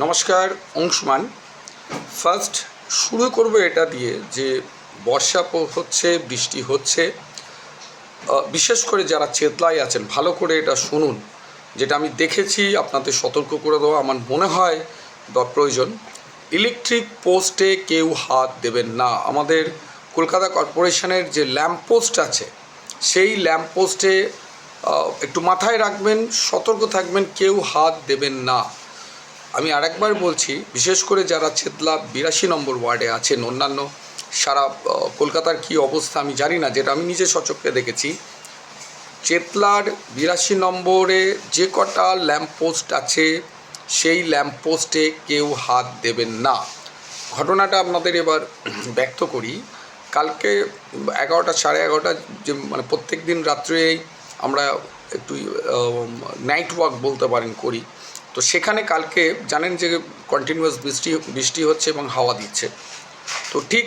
নমস্কার, অংশমান। ফার্স্ট শুরু করব এটা দিয়ে যে বর্ষা হচ্ছে, বৃষ্টি হচ্ছে। বিশেষ করে যারা চেতলায় আছেন, ভালো করে এটা শুনুন। যেটা আমি দেখেছি, আপনাদের সতর্ক করে দেওয়া আমার মনে হয় প্রয়োজন। ইলেকট্রিক পোস্টে কেউ হাত দেবেন না। আমাদের কলকাতা কর্পোরেশনের যে ল্যাম্প পোস্ট আছে, সেই ল্যাম্প পোস্টে একটু মাথায় রাখবেন, সতর্ক থাকবেন, কেউ হাত দেবেন না। আমি আরেকবার বলছি, বিশেষ করে যারা চেতলা বিরাশি নম্বর ওয়ার্ডে আছেন, অন্যান্য সারা কলকাতার কি অবস্থা আমি জানি না, যেটা আমি নিজে সচক্ষে দেখেছি, চেতলার বিরাশি নম্বরে যে কটা ল্যাম্পপোস্ট আছে, সেই ল্যাম্পপোস্টে কেউ হাত দেবেন না। ঘটনাটা আপনাদের এবার ব্যক্ত করি। কালকে এগারোটা, সাড়ে এগারোটা যে মানে প্রত্যেক দিন রাত্রেই আমরা একটু নাইট ওয়াক বলতে পারেন করি। তো সেখানে কালকে জানেন যে কন্টিনিউয়াস বৃষ্টি বৃষ্টি হচ্ছে এবং হাওয়া দিচ্ছে। তো ঠিক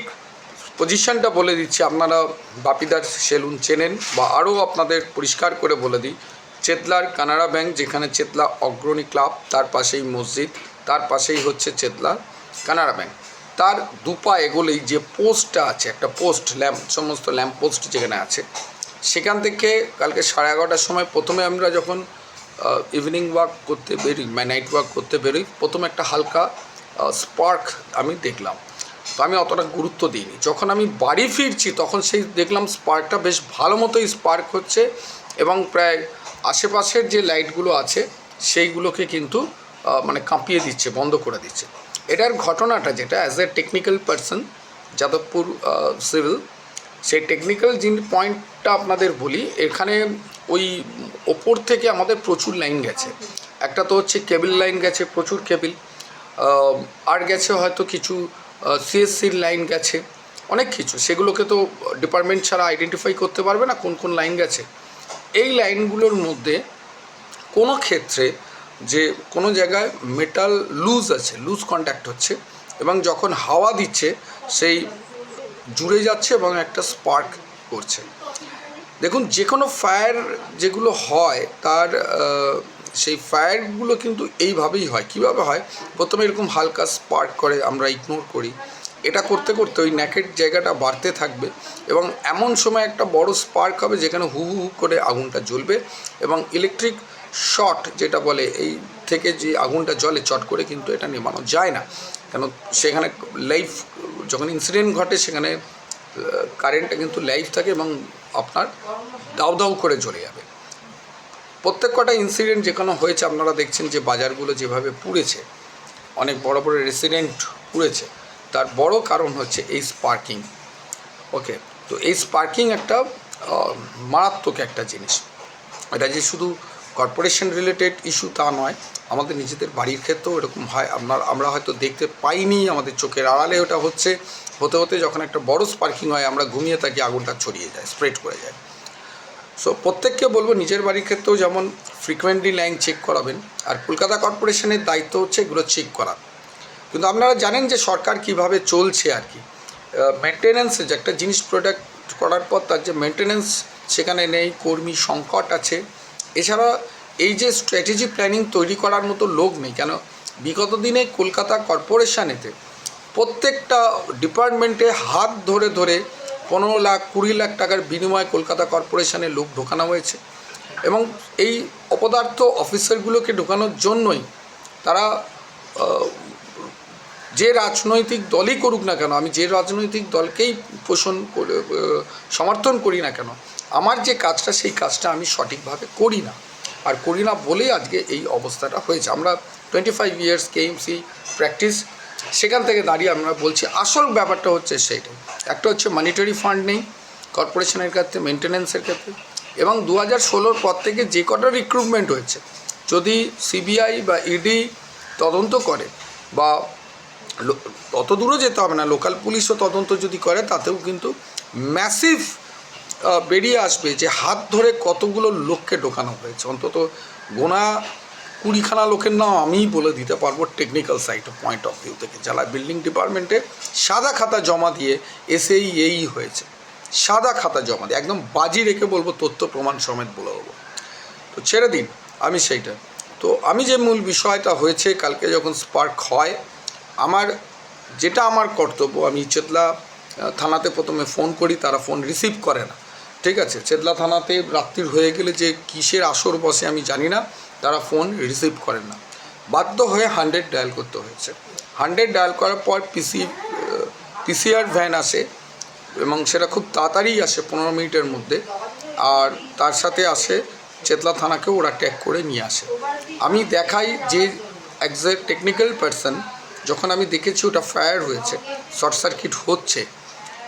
পজিশনটা বলে দিচ্ছি, আপনারা বাপিদার সেলুন চেনেন বা আরও আপনাদের পরিষ্কার করে বলে দিই। চেতলার কানাড়া ব্যাংক, যেখানে চেতলা অগ্রণী ক্লাব, তার পাশেই মসজিদ, তার পাশেই হচ্ছে চেতলা কানাড়া ব্যাংক। তার দুপা এগোলেই যে পোস্টটা আছে, একটা পোস্ট, ল্যাম্প, সমস্ত ল্যাম্প পোস্ট যেখানে আছে, সেখান থেকে কালকে সাড়ে এগারোটার সময় প্রথমে আমরা যখন ইভিনিং ওয়াক করতে বেরোই মানে নাইট ওয়াক করতে বেরোই। প্রথম একটা হালকা স্পার্ক আমি দেখলাম। তো আমি অতটা গুরুত্ব দিইনি। যখন আমি বাড়ি ফিরছি, তখন সেই দেখলাম স্পার্কটা বেশ ভালো মতোই স্পার্ক হচ্ছে এবং প্রায় আশেপাশের যে লাইটগুলো আছে, সেইগুলোকে কিন্তু মানে কাঁপিয়ে দিচ্ছে, বন্ধ করে দিচ্ছে। এটার ঘটনাটা যেটা as a technical person Jadavpur civil সেই টেকনিক্যাল যিনি পয়েন্টটা আপনাদের বলি, এখানে ওই ওপর থেকে আমাদের প্রচুর লাইন গেছে। একটা তো হচ্ছে কেবিল লাইন গেছে, প্রচুর কেবিল আর গেছে হয়তো কিছু সিএসসির লাইন গেছে, অনেক কিছু। সেগুলোকে তো ডিপার্টমেন্ট ছাড়া আইডেন্টিফাই করতে পারবে না কোন কোন লাইন গেছে। এই লাইনগুলোর মধ্যে কোনো ক্ষেত্রে যে কোনো জায়গায় মেটাল লুজ আছে লুজ কন্ট্যাক্ট হচ্ছে, এবং যখন হাওয়া দিচ্ছে, সেই জুড়ে যাচ্ছে এবং একটা স্পার্ক করছে। দেখুন যে কোনো ফায়ার যেগুলো হয়, তার সেই ফায়ারগুলো কিন্তু এইভাবেই হয়। কীভাবে হয়? প্রথমে এরকম হালকা স্পার্ক করে আমরা ইগনোর করি। এটা করতে করতে ওই ন্যাকেট জায়গাটা বাড়তে থাকবে এবং এমন সময় একটা বড় স্পার্ক হবে যেখানে হু হু করে আগুনটা জ্বলবে এবং ইলেকট্রিক শর্ট যেটা বলে, এই থেকে যে আগুনটা জ্বলে চট করে কিন্তু এটা নেমানো যায় না। কেন সেখানে লাইফ যখন ইনসিডেন্ট ঘটে সেখানে কারেন্টটা কিন্তু লাইফ থাকে এবং আপনার দাউ দাউ করে জ্বলে যাবে। প্রত্যেক কটা ইনসিডেন্ট যেখানে হয়েছে, আপনারা দেখছেন যে বাজারগুলো যেভাবে পুড়েছে, অনেক বড় বড় রেসিডেন্ট পুড়েছে, তার বড় কারণ হচ্ছে এই স্পার্কিং ওকে তো এই স্পার্কিং একটা মারাত্মক একটা জিনিস। এটা যে শুধু কর্পোরেশন রিলেটেড ইস্যু তা নয়। আমাদের নিজেদের বাড়ির ক্ষেত্রেও এরকম হয়। আপনার, আমরা হয়তো দেখতে পাইনি আমাদের চোখের আড়ালে ওটা হচ্ছে। হতে হতে যখন একটা বড় স্পার্কিং হয়, আমরা ঘুমিয়ে থাকি, আগুনটা ছড়িয়ে যায় স্প্রেড করে যায়। সো প্রত্যেককে বলব, নিজের বাড়ির ক্ষেত্রেও যেমন ফ্রিকোয়েন্টলি লাইন চেক করাবেন, আর কলকাতা কর্পোরেশনের দায়িত্ব হচ্ছে এগুলো চেক করা। কিন্তু আপনারা জানেন যে সরকার কীভাবে চলছে আর কি। মেনটেন্যান্সে যে একটা জিনিস প্রোডাক্ট করার পর তার যে মেনটেন্যান্স সেখানে নেই, কর্মী সংকট আছে। এছাড়া এই যে স্ট্র্যাটেজি প্ল্যানিং তৈরি করার মতো লোক নেই, কেন? বিগত দিনে কলকাতা কর্পোরেশনেতে প্রত্যেকটা ডিপার্টমেন্টে হাত ধরে ধরে পনেরো লাখ, কুড়ি লাখ টাকার বিনিময়ে কলকাতা কর্পোরেশনে লোক ঢোকানো হয়েছে এবং এই অপদার্থ অফিসারগুলোকে ঢোকানোর জন্যই তারা যে রাজনৈতিক দলই করুক না কেন, আমি যে রাজনৈতিক দলকেই পোষণ সমর্থন করি না কেন আমার যে কাজটা, সেই কাজটা আমি সঠিকভাবে করি না। আর করি না বলেই আজকে এই অবস্থাটা হয়েছে। আমরা twenty five years KMC practice সেখান থেকে দাঁড়িয়ে আমরা বলছি, আসল ব্যাপারটা হচ্ছে সেইটাই একটা হচ্ছে মানিটারি ফান্ড নেই কর্পোরেশনের ক্ষেত্রে মেনটেন্যান্সের ক্ষেত্রে। এবং দু হাজার ষোলোর পর থেকে যে কটা রিক্রুটমেন্ট হয়েছে, যদি সিবিআই বা ইডি তদন্ত করে বা অত দূরও যেতে হবে না। লোকাল পুলিশও তদন্ত যদি করে, তাতেও কিন্তু ম্যাসিভ বেরিয়ে আসবে যে হাত ধরে কতগুলো লোককে ঢোকানো হয়েছে? অন্তত গোনা কুড়িখানা লোকের নাম আমিই বলে দিতে পারব technical side point of view থেকে। যারা বিল্ডিং ডিপার্টমেন্টে সাদা খাতা জমা দিয়ে এসেই এই হয়েছে, সাদা খাতা জমা দিয়ে, একদম বাজি রেখে বলব, তথ্য প্রমাণ সমেত বলে দেবো। তো ছেড়ে দিন, আমি সেইটা। তো আমি যে মূল বিষয়টা হয়েছে, কালকে যখন স্পার্ক হয়, আমার যেটা আমার কর্তব্য, আমি চেতলা থানাতে প্রথমে ফোন করি, তারা ফোন রিসিভ করে না। ঠিক আছে, চেতলা থানাতে রাত্রির হয়ে গেলে যে কিসের আসর বসে আমি জানি না, তারা ফোন রিসিভ করেন না। বাধ্য হয়ে হান্ড্রেড ডায়াল করতে হয়েছে। হান্ড্রেড ডায়াল করার পর পিসি পিসিআর ভ্যান আসে এবং সেটা খুব তাড়াতাড়ি আসে পনেরো মিনিটের মধ্যে। আর তার সাথে আসে চেতলা থানাকেও ওরা ট্যাগ করে নিয়ে আসে। আমি দেখাই যে একজ্যাক্ট টেকনিক্যাল পার্সন যখন আমি দেখেছি ওটা ফায়ার হয়েছে শর্ট সার্কিট হচ্ছে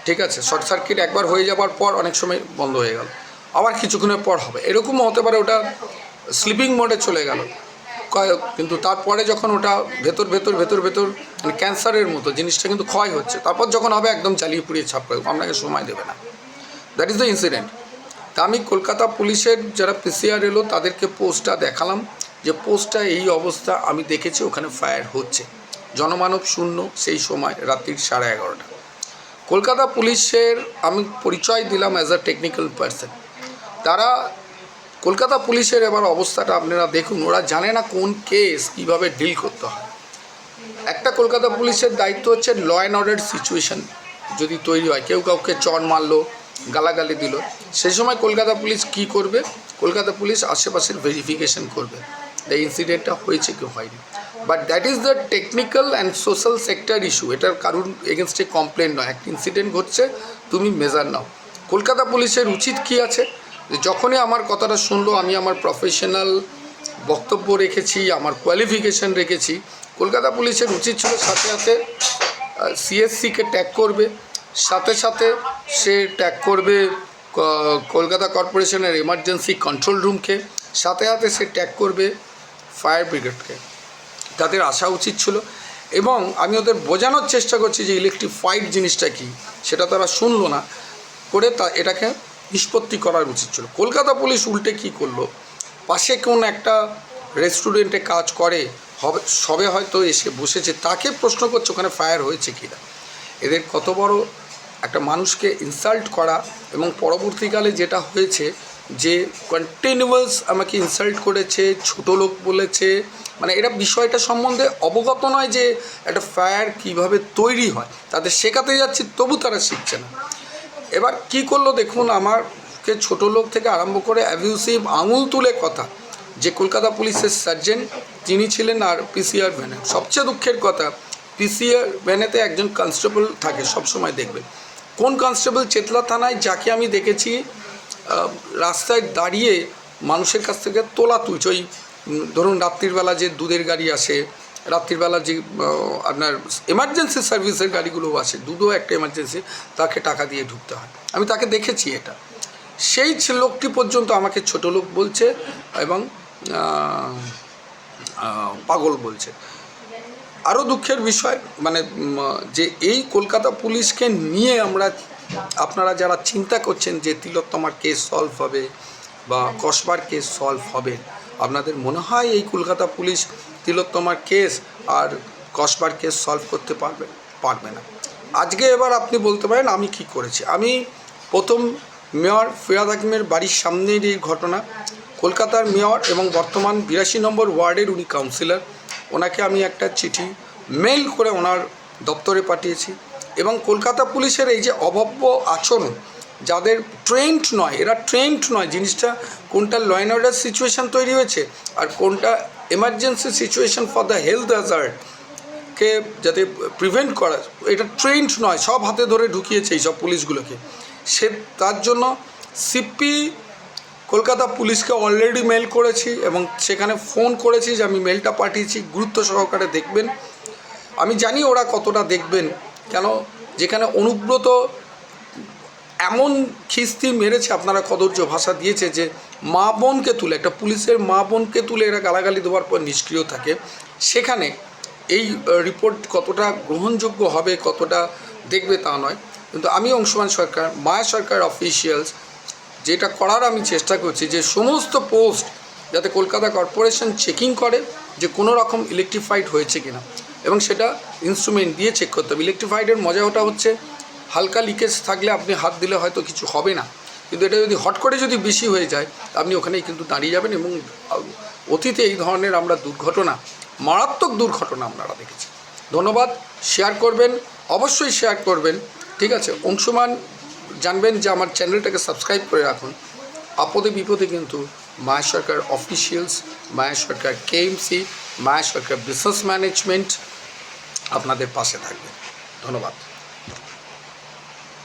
ঠিক আছে, শর্ট সার্কিট একবার হয়ে যাওয়ার পর অনেক সময় বন্ধ হয়ে গেল। আবার কিছুক্ষণের পর হবে। এরকমও হতে পারে ওটা স্লিপিং মোডে চলে গেল। কিন্তু তারপরে যখন ওটা ভেতর ভেতর ভেতর ভেতর মানে ক্যান্সারের মতো জিনিসটা কিন্তু ক্ষয় হচ্ছে। তারপর যখন হবে একদম চালিয়ে পুড়িয়ে ছাপবে আপনাকে সময় দেবে না। দ্যাট ইজ দ্য ইনসিডেন্ট তা আমি কলকাতা পুলিশের যারা পিসিআর এলো, তাদেরকে পোস্টটা দেখালাম যে পোস্টটা এই অবস্থা আমি দেখেছি, ওখানে ফায়ার হচ্ছে। জনমানব শূন্য সেই সময় রাত্রির সাড়ে এগারোটা। কলকাতা পুলিশের আমি পরিচয় দিলাম অ্যাজ আ টেকনিক্যাল পার্সন তারা কলকাতা পুলিশের এবার অবস্থাটা আপনারা দেখুন, ওরা জানে না কোন কেস কীভাবে ডিল করতে হয়। একটা কলকাতা পুলিশের দায়িত্ব হচ্ছে ল অ্যান্ড অর্ডার সিচুয়েশন যদি তৈরি হয়, কেউ কাউকে চড় মারলো, গালাগালি দিল সেই সময় কলকাতা পুলিশ কি করবে? কলকাতা পুলিশ আশেপাশের ভেরিফিকেশন করবে। এই ইনসিডেন্টটা হয়েছে কি হয়নি। But that is the technical and social sector issue এটার কারণ এগেনস্টে কমপ্লেন নয়। একটা ইনসিডেন্ট ঘটছে, তুমি মেজার নাও। কলকাতা পুলিশের উচিত কি আছে? যখনই আমার কথাটা শুনলো, আমি আমার প্রফেশনাল বক্তব্য রেখেছি, আমার কোয়ালিফিকেশন রেখেছি, কলকাতা পুলিশের উচিত ছিল সাথে সাথে সিএসসিকে ট্যাগ করবে। সাথে সাথে সে ট্যাগ করবে কলকাতা কর্পোরেশনের এমার্জেন্সি কন্ট্রোল রুমকে সাথে সাথে সে ট্যাগ করবে ফায়ার ব্রিগেডকে তাদের আসা উচিত ছিল। এবং আমি ওদের বোঝানোর চেষ্টা করছি যে ইলেকট্রিফাইড জিনিসটা কি, সেটা তারা শুনলো না করে তা এটাকে নিষ্পত্তি করার উচিত ছিল। কলকাতা পুলিশ উল্টে কি করল? পাশে কোন একটা রেস্টুরেন্টে কাজ করে, হবে সবে হয়তো এসে বসেছে, তাকে প্রশ্ন করছে ওখানে ফায়ার হয়েছে কি না। এদের কত বড় একটা মানুষকে ইনসাল্ট করা এবং পরবর্তীকালে যেটা হয়েছে যে কন্টিনিউয়াস আমাকে ইনসাল্ট করেছে, ছোট লোক বলেছে মানে এরা বিষয়টা সম্বন্ধে অবগত নয় যে একটা ফায়ার কীভাবে তৈরি হয়। তাদের শেখাতে যাচ্ছি, তবু তারা শিখছে না। এবার কি করল দেখুন আমারকে ছোট লোক থেকে আরম্ভ করে অ্যাবিউসিভ আঙুল তুলে কথা, যে কলকাতা পুলিশের সার্জেন্ট তিনি ছিলেন আর পিসিআর ভ্যানে সবচেয়ে দুঃখের কথা পিসিআর ভ্যানেতে একজন কনস্টেবল থাকে, সবসময় দেখবে। কোন কনস্টেবল চেতলা থানায়, যাকে আমি দেখেছি রাস্তায় দাঁড়িয়ে মানুষের কাছ থেকে তোলা তুলছে ওই ধরুন রাত্রিবেলা যে দুধের গাড়ি আসে রাত্রিবেলা যে আপনার এমার্জেন্সি সার্ভিসের গাড়িগুলো আসে, দুধও একটা এমার্জেন্সি তাকে টাকা দিয়ে ঢুকতে হয়। আমি তাকে দেখেছি এটা। সেই লোকটি পর্যন্ত আমাকে ছোট লোক বলছে এবং পাগল বলছে। আরও দুঃখের বিষয় মানে যে এই কলকাতা পুলিশকে নিয়ে আমরা আপনারা যারা চিন্তা করছেন যে তিলোত্তমার কেস সলভ হবে বা কসবার কেস সলভ হবে, আপনাদের মনে হয় এই কলকাতা পুলিশ তিলোত্তমার কেস আর কসবার কেস সলভ করতে পারবে পারবে না? আজকে এবার আপনি বলতে পারেন আমি কি করেছি? আমি প্রথম মেয়র ফিরাদ হাকিমের বাড়ির সামনের এই ঘটনা। কলকাতার মেয়র এবং বর্তমান বিরাশি নম্বর ওয়ার্ডের উনি কাউন্সিলর ওনাকে আমি একটা চিঠি মেইল করে ওনার দপ্তরে পাঠিয়েছি। এবং কলকাতা পুলিশের এই যে অভব্য আচরণ, যাদের ট্রেন্ড নয়, এরা ট্রেন্ড নয়, জিনিসটা কোনটা ল অ্যান্ড অর্ডার সিচুয়েশান তৈরি হয়েছে আর কোনটা emergency situation for the health hazard কে যাতে প্রিভেন্ট করা, এটা ট্রেন্ড নয়, সব হাতে ধরে ঢুকিয়েছে এই সব পুলিশগুলোকে। সে, তার জন্য সিপি কলকাতা পুলিশকে অলরেডি মেল করেছি এবং সেখানে ফোন করেছি যে আমি মেলটা পাঠিয়েছি, গুরুত্ব সহকারে দেখবেন। আমি জানি ওরা কতটা দেখবেন। কেন? যেখানে অনুব্রত এমন খিস্তি মেরেছে, আপনারা কদর্য ভাষা দিয়েছে যে মা বোনকে তুলে, একটা পুলিশের মা বোনকে তুলে এরা গালাগালি দেওয়ার পর নিষ্ক্রিয় থাকে। সেখানে এই রিপোর্ট কতটা গ্রহণযোগ্য হবে, কতটা দেখবে তা নয়। কিন্তু আমি অংশমান সরকার মায়া সরকার অফিসিয়ালস যেটা করার আমি চেষ্টা করছি যে সমস্ত পোস্ট যাতে কলকাতা কর্পোরেশন চেকিং করে যে কোনো রকম ইলেকট্রিফাইড হয়েছে কিনা। এবং সেটা ইনস্ট্রুমেন্ট দিয়ে চেক করতে হবে। ইলেকট্রিফাইডের মজা ওটা হচ্ছে, হালকা লিকেজ থাকলে আপনি হাত দিলে হয়তো কিছু হবে না। কিন্তু এটা যদি হট করে যদি বেশি হয়ে যায়, আপনি ওখানেই কিন্তু দাঁড়িয়ে যাবেন এবং অতীতে এই ধরনের আমরা দুর্ঘটনা, মারাত্মক দুর্ঘটনা আপনারা দেখেছি ধন্যবাদ শেয়ার করবেন, অবশ্যই শেয়ার করবেন। ঠিক আছে, অংশমান জানবেন যে আমার চ্যানেলটাকে সাবস্ক্রাইব করে রাখুন। আপদে বিপদে কিন্তু Maya Sarkar officials Maya Sarkar KMC Maya Sarkar business management আপনাদের পাশে থাকবে। ধন্যবাদ।